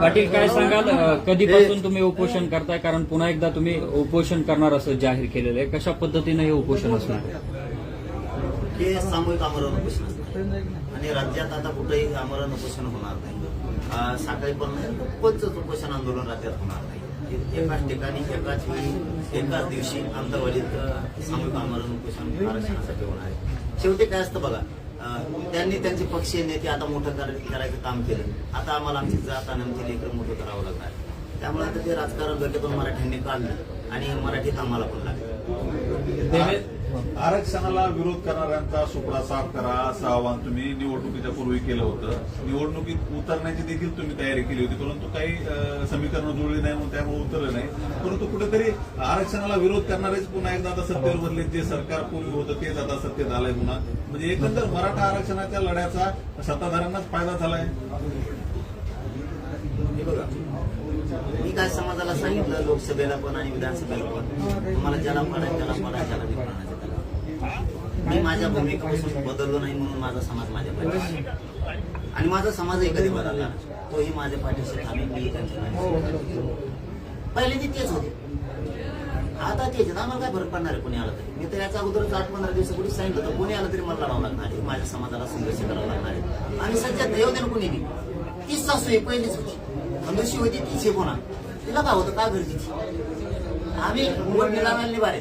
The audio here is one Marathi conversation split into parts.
पाटील काय सांगाल? कधीपासून तुम्ही उपोषण करताय? कारण पुन्हा एकदा तुम्ही उपोषण करणार असं जाहीर केलेलं आहे. कशा पद्धतीने हे उपोषण असणार? हे सामूहिक आमरण उपोषण. आणि राज्यात आता कुठेही आमरण उपोषण होणार नाही. अं, सकाळी पण कोणतंच उपोषण आंदोलन राज्यात होणार नाही. एकाच ठिकाणी एकाच वेळी एकाच दिवशी आंतरवाडीत अं, सामूहिक आमरण उपोषण आरक्षणासाठी होणार आहे. शेवटी काय असतं बघा त्यांनी त्यांचे पक्षीय नेते आता मोठं करायचं काम केलं. आता आम्हाला आमची जात आणि आमचे लेकर मोठं करावं लागणार. त्यामुळे आता ते राजकारण डोक्यातून मराठ्यांनी काढलं आणि मराठीत आम्हाला पण लागलं. आरक्षणाला विरोध करणाऱ्यांचा सुपडा साफ करा असं आवाहन तुम्ही निवडणुकीच्या पूर्वी केलं होतं. निवडणुकीत उतरण्याची देखील तुम्ही तयारी केली होती परंतु काही अं, समीकरणं जुळली नाही म्हणून त्यामुळे उतरलं नाही. परंतु कुठेतरी आरक्षणाला विरोध करणारेच पुन्हा एकदा आता सत्तेवर बदले जे सरकार पूर्वी होतं तेच आता सत्तेत आलंय पुन्हा. म्हणजे एकंदर मराठा आरक्षणाच्या लढ्याचा सत्ताधाऱ्यांनाच फायदा झालाय. मी काय समाजाला सांगितलं लोकसभेला पण आणि विधानसभेला पण. तुम्हाला ज्याला पडाय त्याला पडाय ज्याला नाही पडायचं त्याला मी माझ्या भूमिकेपासून बदललो नाही म्हणून माझा समाज माझ्या पाठीशी आणि माझा समाजही कधी बदलला तोही माझ्या पाठीशी थांबेल मी त्यांच्या पहिले ते तेच होते. आता तेच आम्हाला काय फरक पडणार आहे? कोणी आलं तरी? मी तर याचा अगोदर आठ पंधरा दिवसापूर्वी सांगितलं होतं कोणी आलं तरी मला लढावं लागणार आहे. माझ्या समाजाला संघर्ष करावा लागणार आहे. आणि सध्या देवदेन दे कोणी बी. तीच सासू आहे पहिलीच होती. अंधशी होती तीच आहे कोणा. तिला काय होतं? का गरजेची? आम्ही वोट मिळालेली बारे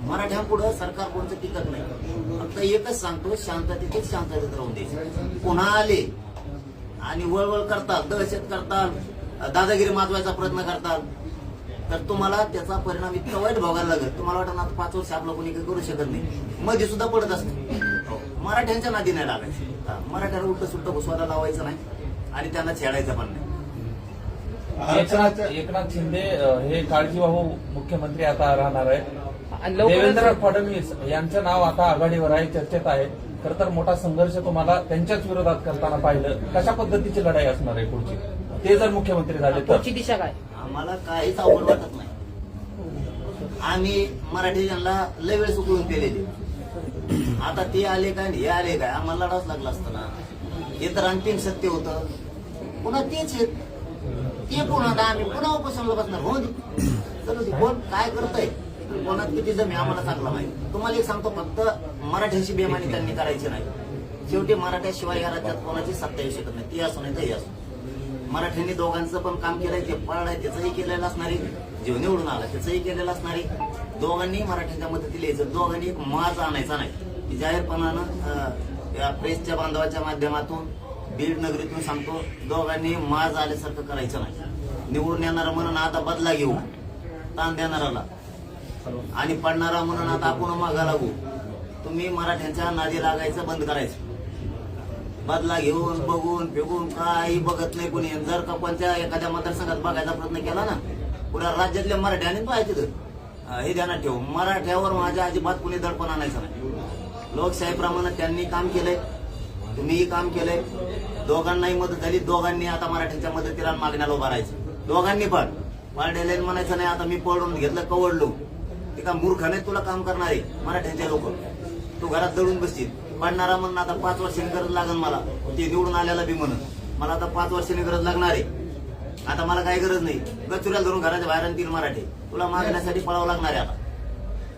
मराठ्यांपुढं सरकार कोणतं टिकत नाही. फक्त एकच सांगतो शांततेतच शांततेत राहून द्यायचं पुन्हा आले आणि वळवळ करतात दहशत करतात दादागिरी माजवायचा प्रयत्न करतात तर तुम्हाला त्याचा परिणाम इतका वाईट भोगायला लागत तुम्हाला वाटत ना आता पाच वर्ष आपलं कोणी काही करू शकत नाही. मध्ये सुद्धा पडत असते. मराठ्यांच्या नादी नाही लागायचं मराठ्याला उलट सुट्ट घुसवायला लावायचं नाही आणि त्यांना छेडायचं पण नाही. एकनाथ शिंदे हे काळजीवाहू मुख्यमंत्री आता राहणार आहेत. देवेंद्र फडणवीस यांचं नाव आता आघाडीवर आहे चर्चेत आहे. खर तर मोठा संघर्ष तुम्हाला त्यांच्याच विरोधात करताना पाहिलं. कशा पद्धतीची लढाई असणार आहे पुढची? ते जर मुख्यमंत्री झाले तर? पुढची दिशा काय? आम्हाला काहीच अवघड वाटत नाही. आम्ही मराठी त्यांना लय वेळेस उकळून पेलेले आता ते आले काय हे आले काय? आम्हाला लढावंच लागलं असतं ना. हे तर अंतिम सत्य होतं. पुन्हा तेच आहेत. ते पुन्हा आता आम्ही पुन्हा उपोषणाला बसणार. हो. कोण काय करतंय? कोणात किती जमी आम्हाला चांगला माहिती तुम्हाला एक सांगतो फक्त मराठ्याशी बेमानी त्यांनी करायची नाही. शेवटी मराठ्याशिवाय या राज्यात कोणाची सत्ता येऊ शकत नाही. ती असो नाही तरी असो. मराठ्यांनी दोघांचं पण काम केलंय ते पळाय त्याचंही केलेलं असणारी आहे. जीव निवडून आला त्याचंही केलेलं असणारी दोघांनी मराठ्यांच्या मदतीला यायचं. दोघांनी एक माज आणायचा नाही. की जाहीरपणानं प्रेसच्या बांधवाच्या माध्यमातून बीड नगरीतून सांगतो दोघांनी माज आल्यासारखं करायचं नाही. निवडून येणारा म्हणून आता बदला घेऊ. ताण देणाराला. आणि पडणारा म्हणून आता आपण मागा लागू. तुम्ही मराठ्यांच्या नादी लागायचं बंद करायचं. बदला घेऊन बघून फिगून काही बघत नाही कोणी. जर का कोणत्या एखाद्या मतदारसंघात बघायचा प्रयत्न केला ना पुऱ्या राज्यातल्या मराठ्याने पाहिजे तर तिथं. हे ध्यानात ठेव. मराठ्यावर माझ्या अजिबात कुणी दडपण आणायचं नाही. लोकशाहीप्रमाणे त्यांनी काम केलंय. तुम्हीही काम केलंय. दोघांनाही मदत झाली. दोघांनी आता मराठ्यांच्या मदतीला मागण्याला उभा राहायचं. दोघांनी पण. पारडेला म्हणायचं नाही आता मी पळून घेतलं कवडलो एका मूर्खाने तुला काम करणारे मराठ्यांचे लोक. तू घरात दळून बसतील पडणारा म्हणून आता पाच वर्षांनी गरज लागेल मला. ते निवडून आल्याला बी म्हणत. मला आता पाच वर्षांनी गरज लागणार आहे. आता मला काही गरज नाही. गचुऱ्याला धरून घराच्या बाहेर आणतील मराठी. तुला मागण्यासाठी पळावं लागणार आहे आता.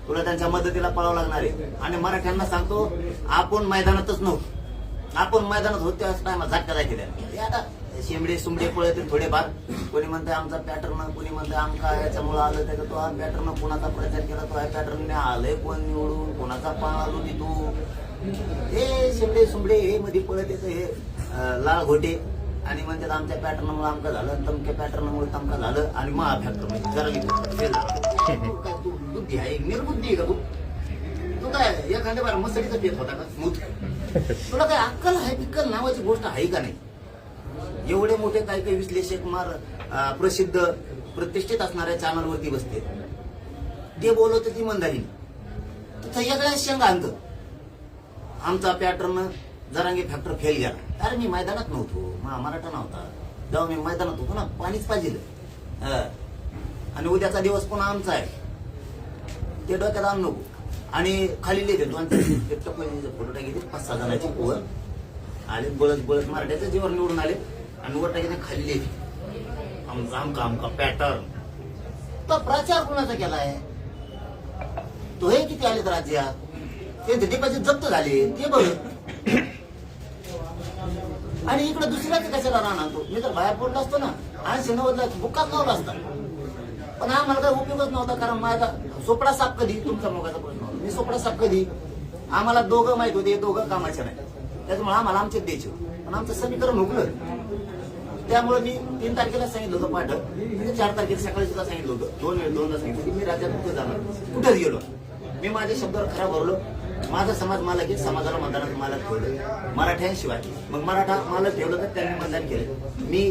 तुला त्यांच्या मदतीला पळावं लागणार आहे. आणि मराठ्यांना सांगतो आपण मैदानातच नव्हतो. आपण मैदानात होतो त्याच टायमा झटका जायचे आता शेंबडे सुमडे पळत थोडेफार. कोणी म्हणते आमचा पॅटर्न कोणी म्हणते आमका याच्यामुळे आलं त्याचा तो हा पॅटर्न कोणाचा प्रचार केला तो ह्या पॅटर्नने आलंय कोण निवडून कोणाचा पाण आलो तू हे शेंबडे सुमडे हे मध्ये पळत येतं हे लाल घोटे. आणि म्हणतात आमच्या पॅटर्नमुळे आमका झालं तमक्या पॅटर्नमुळे तमका झालं आणि मग अभ्यास म्हणजे जरा तू काय तू बुद्धी आहे निर्बुद्धी आहे का तू? तू काय एखाद्या बार मसडीचा पेत होता का? मूत तुला काय अक्कल आहे पिक्कल नावाची गोष्ट आहे का नाही? एवढे मोठे काही काही विश्लेषक मार प्रसिद्ध प्रतिष्ठित असणाऱ्या चॅनलवरती बसते. ते बोलवते ती मंदारी. सगळ्या वेगळ्या शेंगा आणतं. आमचा पॅटर्न जरांगी फॅक्टर फेल गेला. अरे मी मैदानात नव्हतो. मराठा नव्हता. जेव्हा मी मैदानात होतो ना पाणीच पाहिजे. आणि उद्याचा दिवस पुन्हा आमचा आहे. ते डोक्यात आणू नको. आणि खाली लिहिले दोन फोटो टाकी पाच सहा जणांची वर आले बळत बळत मराठ्याचं जीवन निवडून आले. आणि वर टाकीने खाली आमका आमका पॅटर्न तर प्रचार कोणाचा केलाय? तो हे किती आलेत राज्यात? ते डिपॉझिट जप्त झाले. ते बघ आणि इकडे दुसऱ्याच कशाला राहणार तो मी तर बाहेर पडलो असतो ना. आणि नव्वदला बुकाच लावला असता. पण आम्हाला काही उपयोगच नव्हता कारण माझा सोपडा साप कधी? तुमचा मोगाचा प्रश्न मी सोपडा साप कधी? आम्हाला दोघं माहीत होते दोघं कामाचे नाही. त्याच्यामुळे आम्हाला आमचे द्यायचे पण आमचं समीकरण हुकलं. त्यामुळे मी तीन तारखेला सांगितलं होतं पाठक. म्हणजे चार तारखेला सकाळी सुद्धा सांगितलं होतं. दोन वेळ दोनदा सांगितलं की मी राज्यात कुठे जाणार? कुठेच गेलो मी माझ्या शब्दावर खरा भरलो माझा समाज मला की समाजाला मतदानात मला ठेवलं. मराठ्यांशिवाय. मग मराठा मला ठेवलं तर त्यांनी मतदान केलं. मी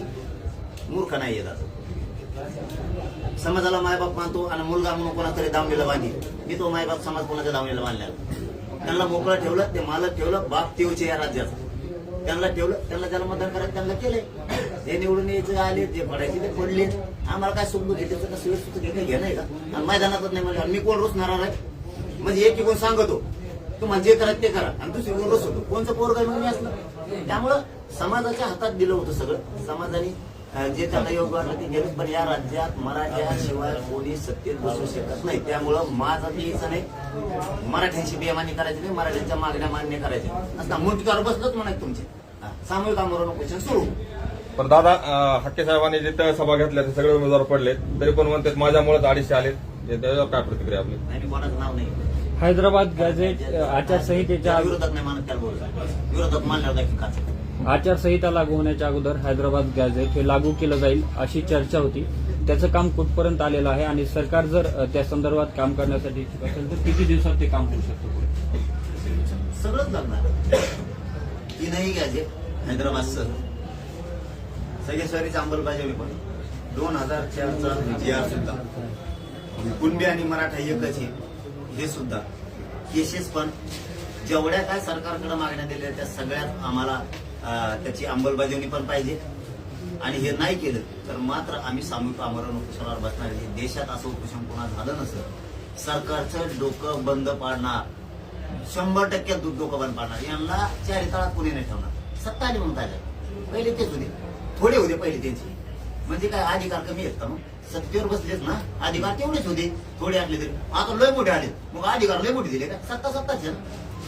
मूर्ख नाही येतात समाजाला मायबाप मानतो आणि मुलगा म्हणून कोणातरी दावणीला बांधी मी तो मायबाप समाज कोणाच्या दामलेला बांधला त्यांना मोकळं ठेवलं ते मालक ठेवलं बाप तेवचे या राज्यात त्यांना ठेवलं त्यांना ज्याला मतदान करायचं त्यांना केलंय. जे निवडून यायचं आले जे पडायचे ते पडले. आम्हाला काय सुख घेतायचं त्याचं कसं सुख घेणं घेणं आहे का? आणि मैदानातच नाही म्हणजे मी कोण रुसणार आहे? म्हणजे एक कोण सांगतो तुम्हाला जे करायचं ते करा. आणि दुसरी कोण होतो कोणचं पोरग म्हणून मी असलं. त्यामुळं समाजाच्या हातात दिलं होतं सगळं. समाजाने जे त्यांना योग वाटलं ते गेलं पण या राज्यात मराठ्याशिवाय कोणी सत्तेत बसू शकत नाही. त्यामुळं माझं यायचं नाही. मराठ्यांशी बेमानी करायची नाही. मराठ्यांच्या मागण्या मान्य करायच्या. असता मुंटकार बसलंच म्हणायचं तुमचे. सामूहिक आंदोलन क्वेश्चन सुरू. पण दादा हक्के साहेबांनी जिथं सभा घेतल्या ते सगळे उमेदवार पडले. तरी पण म्हणतात माझ्यामुळेच अडीचशे आले त्याच्यावर काय प्रतिक्रिया आपली? नाही मी कोणाचं नाव नाही हैदराबाद गॅझेट आचारसंहितेच्या विरोधात नाही मानत त्याला विरोधात मानल्यावर आचारसंहिता लागू होण्याच्या अगोदर हैदराबाद गॅझेट हे लागू केलं जाईल अशी चर्चा होती. त्याचं काम कुठपर्यंत आलेलं आहे आणि सरकार जर त्या संदर्भात काम करण्यासाठी इच्छुक असेल तर किती दिवसात ते काम करू शकतं पुढे? सगळंच लागणार. तीनही घ्यायचे हैदराबाद सर अंमलबजावणी पण दोन हजार चारचा जी आर सुद्धा कुणबी आणि मराठा एकच आहे हे सुद्धा. केसेस पण जेवढ्या काय सरकारकडे मागण्या दिल्या त्या सगळ्यात आम्हाला त्याची अंमलबजावणी पण पाहिजे. आणि हे नाही केलं तर मात्र आम्ही सामूहिक आमरण उपोषणावर बसणार आहे. देशात असं उपोषण पुन्हा झालं नसतं. सरकारचं डोकं बंद पाडणार. शंभर टक्के दूध डोकं बंद पाडणार. यांना चारितळात कोणी नाही ठेवणार. सत्ता आली म्हणून पाहिजे पहिले तेच होते. थोडे होते पहिले त्यांचे. म्हणजे काय अधिकार कमी आहेत का मग? सत्तेवर बसलेच ना. अधिकार तेवढेच होते. थोडे आले तरी. आता लय मोठे आले मग अधिकार लय मोठे दिले का? सत्ता सत्ताच आहे ना.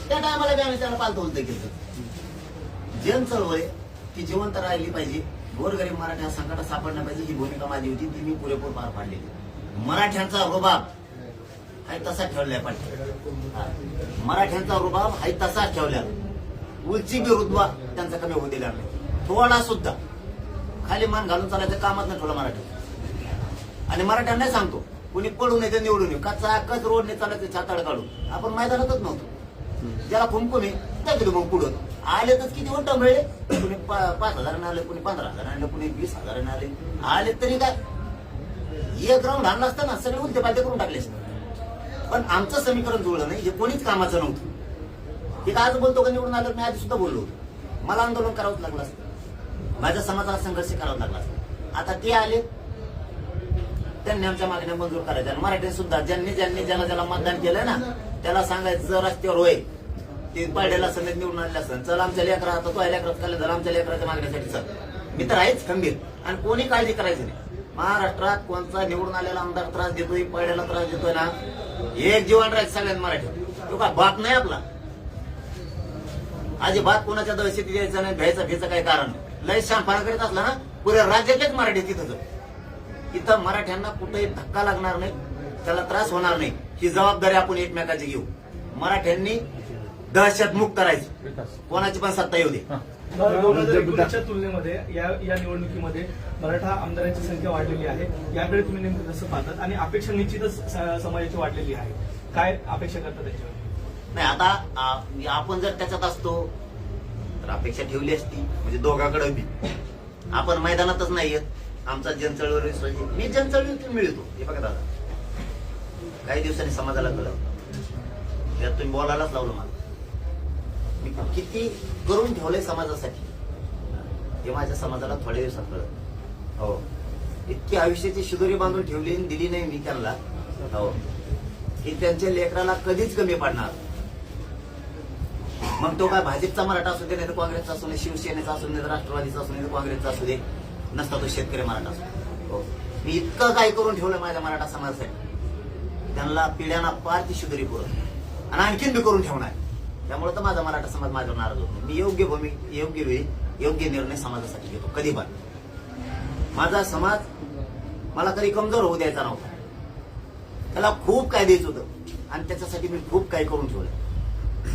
त्या टायमाला बी आम्ही त्याला पालतो उलट केलं. जन चळवळ ती जिवंत राहिली पाहिजे. गोरगरीब मराठ्या संकटात सापडल्या पाहिजे. ही भूमिका माझी होती. ती मी पुरेपूर पार पाडलेली. मराठ्यांचा रुबाब हा तसा ठेवलाय पाहिजे मराठ्यांचा रुबाब हा तसा ठेवला उलची बी रुतबा त्यांचा कमी होऊ दिला नाही. थोडा सुद्धा. खाली मान घालून चालायचं कामच नाही ठेवलं मराठी. आणि मराठ्यांना नाही सांगतो. कुणी पडून येते निवडून येऊ. कच्चा कच रोडने चालायचं छाताळ काढून. आपण मैदानातच नव्हतो. ज्याला कुंकुम आहे त्या गेलो मग पुढं. आले तर किती वंट मिळले कुणी पा- पाच हजाराने आले कुणी पंधरा हजार आले कुणी वीस हजाराने आले. आले तरी काय? एक राऊंड आणला असतं ना सगळे उलटे पालटे करून टाकले असते. पण आमचं समीकरण जुळलं नाही हे कोणीच कामाचं नव्हतं. हे आज बोलतो का निवडून आलं मी आधी सुद्धा बोललो होतो. मला आंदोलन करावंच लागलं असतं. माझ्या समाजाला संघर्ष करावा लागला. आता ते आले त्यांनी आमच्या मागण्या मंजूर करायच्या. आणि मराठी सुद्धा ज्यांनी ज्यांनी ज्याला ज्याला मतदान केलं ना त्याला सांगायचं जर रस्त्यावर होय ते पाड्याला समेत निवडून आणले असं चल आमच्या लेकरा आता तो लेकरात काढलं जर आमच्या लेकराच्या मागण्यासाठी चल. मी तर आहेच खंबीर. आणि कोणी काळजी करायची नाही. महाराष्ट्रात कोणता निवडून आलेला आमदार त्रास देतोय पाड्याला त्रास देतोय ना एक जीवन राहायचं सगळ्यात मराठी तो का बाप नाही आपला. आजी भात कोणाच्या दहशती द्यायचं नाही भ्यायचं भ्यायचं काही कारण नाही. लय शांपणा करीत असला ना पुऱ्या राज्यातलेच मराठी तिथं. इथं मराठ्यांना कुठेही धक्का लागणार नाही त्याला त्रास होणार नाही. ही जबाबदारी आपण एकमेकाची घेऊ. मराठ्यांनी दहशत मुक्त करायची कोणाची पण सत्ता येऊ दे. दोन हजार एकोणीसच्या तुलनेमध्ये या या निवडणुकीमध्ये मराठा आमदारांची संख्या वाढलेली आहे. याकडे तुम्ही नेमकं कसं पाहतात? आणि अपेक्षा निश्चितच समाजाची वाढलेली आहे. काय अपेक्षा करतात त्याच्यावर? नाही आता आपण जर त्याच्यात असतो तर अपेक्षा ठेवली असती. म्हणजे दोघाकडे बी. आपण मैदानातच नाही येत. आमचा जनचळवळ मी जनचळवळीतून मिळतो. हे बघा दादा. काही दिवसांनी समाजाला कळलं. त्यात तुम्ही बोलायलाच लावलं मला. मी किती करून ठेवलंय समाजासाठी? हे माझ्या समाजाला थोड्या दिवसात कळत हो. इतकी आयुष्याची शिदोरी बांधून ठेवली आणि दिली नाही मी त्यांना. हो. की त्यांच्या लेकराला कधीच कमी पडणार. मग तो काय भाजपचा मराठा असू दे नाही तर काँग्रेसचा असू दे शिवसेनेचा असू दे राष्ट्रवादीचा असू दे काँग्रेसचा असू दे नसता तो शेतकरी मराठा. असू हो. मी इतकं काय करून ठेवलं माझ्या मराठा समाजासाठी? त्यांना पिढ्यांना पार ती शुद्धरी पुरत आणि आणखीन बी करून ठेवणार. त्यामुळे तर माझा मराठा समाज माझ्यावर नाराज होतो. मी योग्य भूमी योग्य वेळी योग्य निर्णय समाजासाठी घेतो कधी पण. माझा समाज मला कधी कमजोर होऊ द्यायचा नव्हता. त्याला खूप काय द्यायचं होतं. आणि त्याच्यासाठी मी खूप काही करून ठेवलं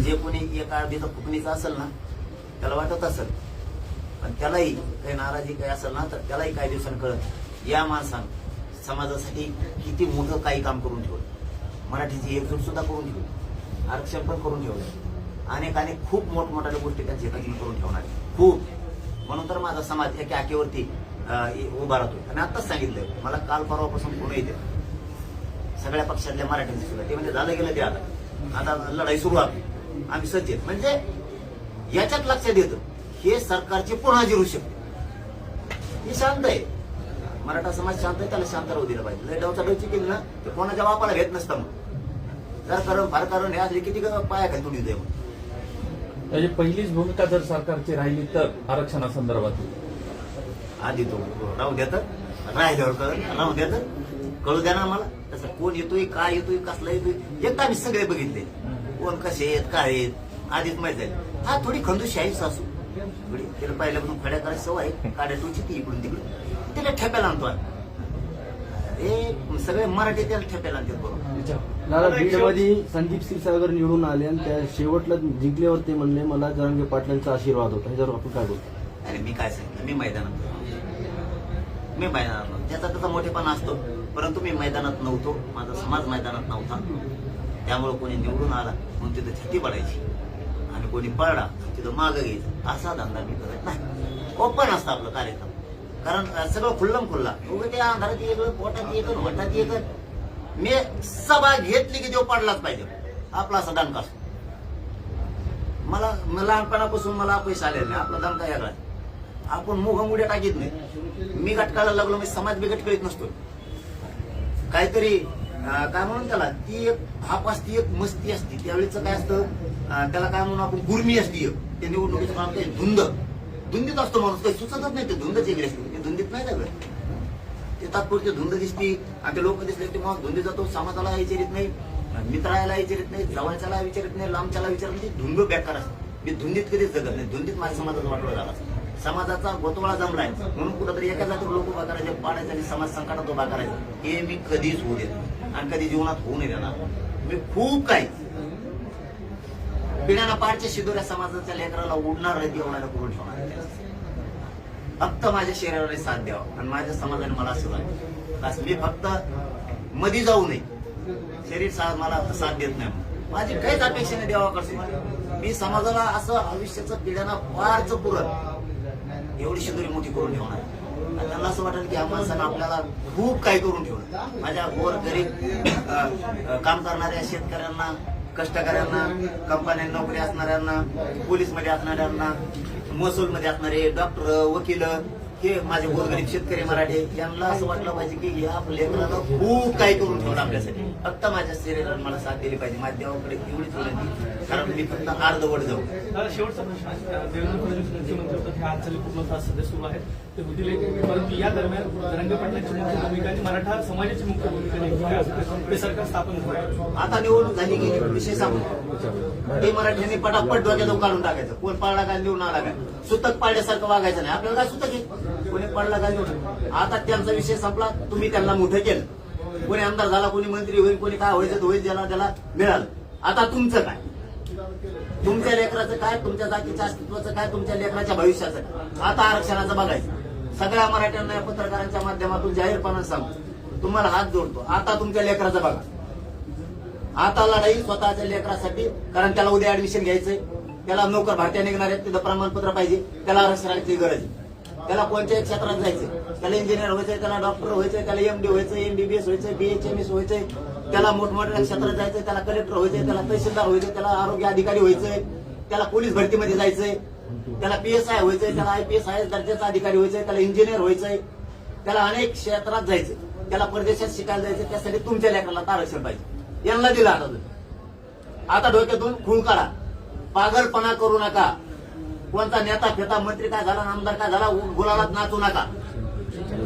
जे कोणी एका अर्धीचा फुकणीचा असेल ना त्याला वाटत असेल. पण त्यालाही काही नाराजी काही असेल ना तर त्यालाही काही दिवसांनी कळत या माणसानं समाजासाठी किती मोठं काही काम करून ठेवलं. मराठीची एकजूट सुद्धा करून ठेवली. आरक्षण पण करून ठेवलं. अनेक अनेक खूप मोठमोठ्या गोष्टी त्यांच्या हिताची करून ठेवणार खूप. म्हणून तर माझा समाज एका आकेवरती उभा राहतो आणि आताच सांगितलं मला काल परवापासून पुणे येते सगळ्या पक्षातल्या मराठ्यांचे सुद्धा. ते म्हणजे झालं गेलं ते आता. आता लढाई सुरू आहे. आम्ही आहेत. म्हणजे याच्यात लक्षात येतं हे सरकारची पुन्हा जिरू शकते हे शांत आहे. मराठा समाज शांत आहे त्याला शांत राहू दिलं पाहिजे. लय डावचा डोची केली ना ते कोणाच्या बापाला घेत नसतं मग. जर कारण फार कारण हे असले किती पाया खाली तुडी दे त्याची पहिलीच भूमिका जर सरकारची राहिली तर आरक्षणासंदर्भात. आधी तो राहू देत राहिल्यावर कळ राहू देत कळू द्या ना मला तसं कोण येतोय काय येतोय कसला येतोय एकदा आम्ही सगळे बघितले. कोण कसे आहेत काय आहेत आधीच माहीत झाले हा थोडी खंदूशी आहे सासू. थोडी तिला पहिल्यापासून खड्या करायची सवय आहे काड्या टोची ती इकडून तिकडून. तिला ठेप्याला आणतो हे सगळे मराठी त्याला ठेप्याला आणतात बरोबर दादा बीडमध्ये संदीप क्षीरसागर निवडून आले आणि त्या शेवटला जिंकल्यावर ते म्हणले मला जरांगे पाटलांचा आशीर्वाद होता. ह्याच्यावर आपण काय बोलतो? अरे मी काय सांगितलं? मी मैदानात. मी मैदानात त्याचा त्याचा मोठेपणा असतो. परंतु मी मैदानात नव्हतो. माझा समाज मैदानात नव्हता. त्यामुळं कोणी निवडून आला म्हणून तिथं छाती पडायची. आणि कोणी पळला तिथं मागं घ्यायचं. असा धंदा मी करत नाही. ओपन असतं आपलं कार्यक्रम. कारण सगळं खुल्लम खुल्ला. उभे त्या अंधारात एक पोटात एक वटात एक. मी सभा घेतली की देव पडलाच पाहिजे. आपला असा दणका असतो. मला लहानपणापासून मला पैसे आलेले नाही. आपला दणका वेगळा आपण मुघ मुड्या टाकीत नाही. मी गटकाला लागलो मी समाज बिघट करीत नसतो. काहीतरी काय म्हणून त्याला? ती एक हाफ असती एक मस्ती असती. त्यावेळेच काय असतं? त्याला काय म्हणून आपण गुर्मी असती एक. ते निवडणुकीचं काम काय? धुंद. धुंदीत असतो माणूस. काही सुचतच नाही ते धुंदच वेगळी असते. ते धुंदीत नाही सगळं ते तात्पुरते धुंद दिसती आणि ते लोक दिसले ते मग धुंदी जातो. समाजाला विचारित नाही मित्राला विचारित नाही जवळच्याला विचारित नाही लांबच्याला विचारत नाही. धुंद बेकार असते. मी धुंदीत कधीच जगत नाही. धुंदीत माझ्या समाजाचा वाटोळा झाला समाजाचा गोतवाळा जमलाय. म्हणून कुठंतरी एका जातीवर लोक उभा करायचे पाडायचे आणि समाज संकटात उभा करायचा. हे मी कधीच होऊ देत नाही. आणि कधी जीवनात होऊ नाही देणार. मी खूप काही. पिण्याना पाडच्या शिदोऱ्या समाजाच्या लेकराला उडणार रद्दी करून ठेवणार फक्त माझ्या शरीराने साथ द्यावा आणि माझ्या समाजाने मला आशीर्वाद बस मी फक्त मधी जाऊ नये. शरीर सा मला साथ देत नाही माझी काहीच अपेक्षा नाही देवाकडची मी समाजाला असं आयुष्याचं पिढ्यांना फारच पुरत एवढी शिदोरी मोठी करून ठेवणार आहे. त्यांना असं वाटेल की या माणसानं आपल्याला खूप काही करून ठेवलं. माझ्या गोर गरीब काम करणाऱ्या शेतकऱ्यांना कष्टकऱ्यांना कंपन्या नोकरी असणाऱ्यांना पोलीसमध्ये असणाऱ्यांना महसूलमध्ये असणारे डॉक्टर वकील हे माझे गोरगरीब शेतकरी मराठे यांना असं वाटलं पाहिजे की या लेकराला खूप काही करून ठेवलं आपल्यासाठी. फक्त माझ्या शरीराने मला साथ दिली पाहिजे. माझ्या देवाकडे एवढीच विनंती. कारण मी फक्त अर्धवट जाऊ. दादा शेवटचा प्रश्न आहे. देवेंद्र फडणवीस मुख्यमंत्री होतात हे हालचाली पूर्ण तास सध्या सुरू आहेत. ते होतील एक- परंतु या दरम्यान रंग पाटलांची मुख्य भूमिका आणि मराठा समाजाची मुख्य भूमिका नेमकी काय असते? ते सरकार स्थापन होईल. आता निवडणूक झाली की विषय सांगू ते मराठ्यांनी पटापट डोक्यात काढून टाकायचं. कोण पडला काय निवडून आला काय सुतक पाडल्यासारखं वागायचं नाही. आपल्याला काय सुतक आहे? कोणी पडला काय निवडून आता त्यांचा विषय संपला तुम्ही त्यांना मोठं केलं. कोणी आमदार झाला कोणी मंत्री होईल कोणी काय व्हायचं होईल ज्याला त्याला मिळालं. आता तुमचं काय? तुमच्या लेकराचं काय? तुमच्या जातीच्या अस्तित्वाचं काय? तुमच्या लेकराच्या भविष्याचं काय? आता आरक्षणाचं बघायचं. सगळ्या मराठ्यांना या पत्रकारांच्या माध्यमातून जाहीरपणाने सांगतो. तुम्हाला हात जोडतो. आता तुमच्या लेकराचं बघा. आता लढाई स्वतःच्या लेकरासाठी कारण त्याला उद्या ऍडमिशन घ्यायचंय. त्याला नोकर भारतीय निघणार आहेत तिथं प्रमाणपत्र पाहिजे. त्याला आरक्षणाची गरज आहे. त्याला कोणत्याही क्षेत्रात जायचंय? त्याला इंजिनियर व्हायचंय त्याला डॉक्टर व्हायचंय त्याला एमडी व्हायचं एमबीबीएस व्हायचंय बीएचएमएस व्हायचंय त्याला मोठमोठ्या क्षेत्रात जायचंय त्याला कलेक्टर व्हायचंय त्याला तहसीलदार व्हायचंय त्याला आरोग्य अधिकारी व्हायचंय त्याला पोलीस भरतीमध्ये जायचंय त्याला पीएसआय व्हायचंय त्याला आयपीएस आय दर्जाचा अधिकारी व्हायचंय त्याला इंजिनियर व्हायचंय त्याला अनेक क्षेत्रात जायचंय. त्याला परदेशात शिकायला जायचं त्यासाठी तुमच्या लेकराला आरक्षण पाहिजे. यांना दिलं आता तुम्ही. आता डोक्यातून खूळ काढा. पागलपणा करू नका. कोणता नेता फेता मंत्री काय झाला आमदार काय झाला गुलालात नाचू नका.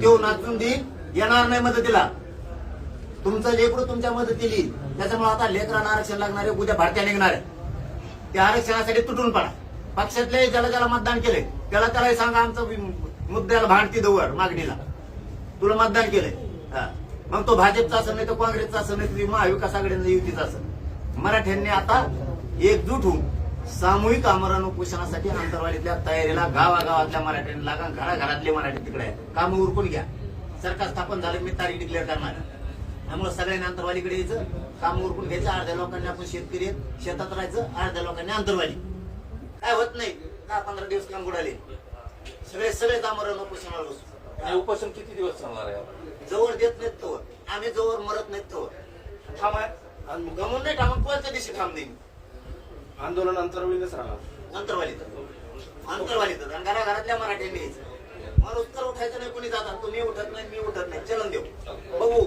तो नाचून देईल येणार नाही मदतीला. तुमचं लेकरू तुमच्या मदतीला. येईल त्याच्यामुळे आता लेकरांना आरक्षण लागणार आहे उद्या भारतीय निघणार आहे. त्या आरक्षणासाठी तुटून पडा. पक्षातले ज्याला ज्याला मतदान केले त्याला त्याला सांगा आमचं मुद्द्याला भांडती दौर मागणीला. तुला मतदान केलंय. हा. मग तो भाजपचा असं नाही तर काँग्रेसचा असं नाही तर महाविकास आघाडीचा युतीचा असं मराठ्यांनी आता एकजूट होऊन सामूहिक आमरण उपोषणासाठी अंतरवालीतल्या तयारीला गावागावातल्या मराठ्यांनी लागा घराघरातले मराठी तिकडे आहेत. कामं उरकून घ्या. सरकार स्थापन झालं मी तारीख डिक्लेअर करणार. त्यामुळे सगळ्यांनी अंतरवालीकडे यायचं काम उरकून घ्यायचं अर्ध्या लोकांनी आपण शेतकरी शेतात राहायचं अर्ध्या लोकांनी अंतरवाली काय होत नाही. दहा पंधरा दिवस काम बुडाले. सगळे सगळे आमरण उपोषणाला बसू. उपोषण किती दिवस चालणार आहे? जवळ देत नाहीत तवर. आम्ही जवळ मरत नाहीत तवर. थांब. आणि गमून नाही थांबून कोणत्या दिवशी थांब देईन आंदोलन अंतर्वलीच राहणार. अंतरवालीत अंतरवालीत आणि घराघरातल्या मराठ्यांनी माणूस उत्तर उठायचं नाही कोणी जातात. तुम्ही उठत नाही मी उठत नाही. चलन देऊ. बघू.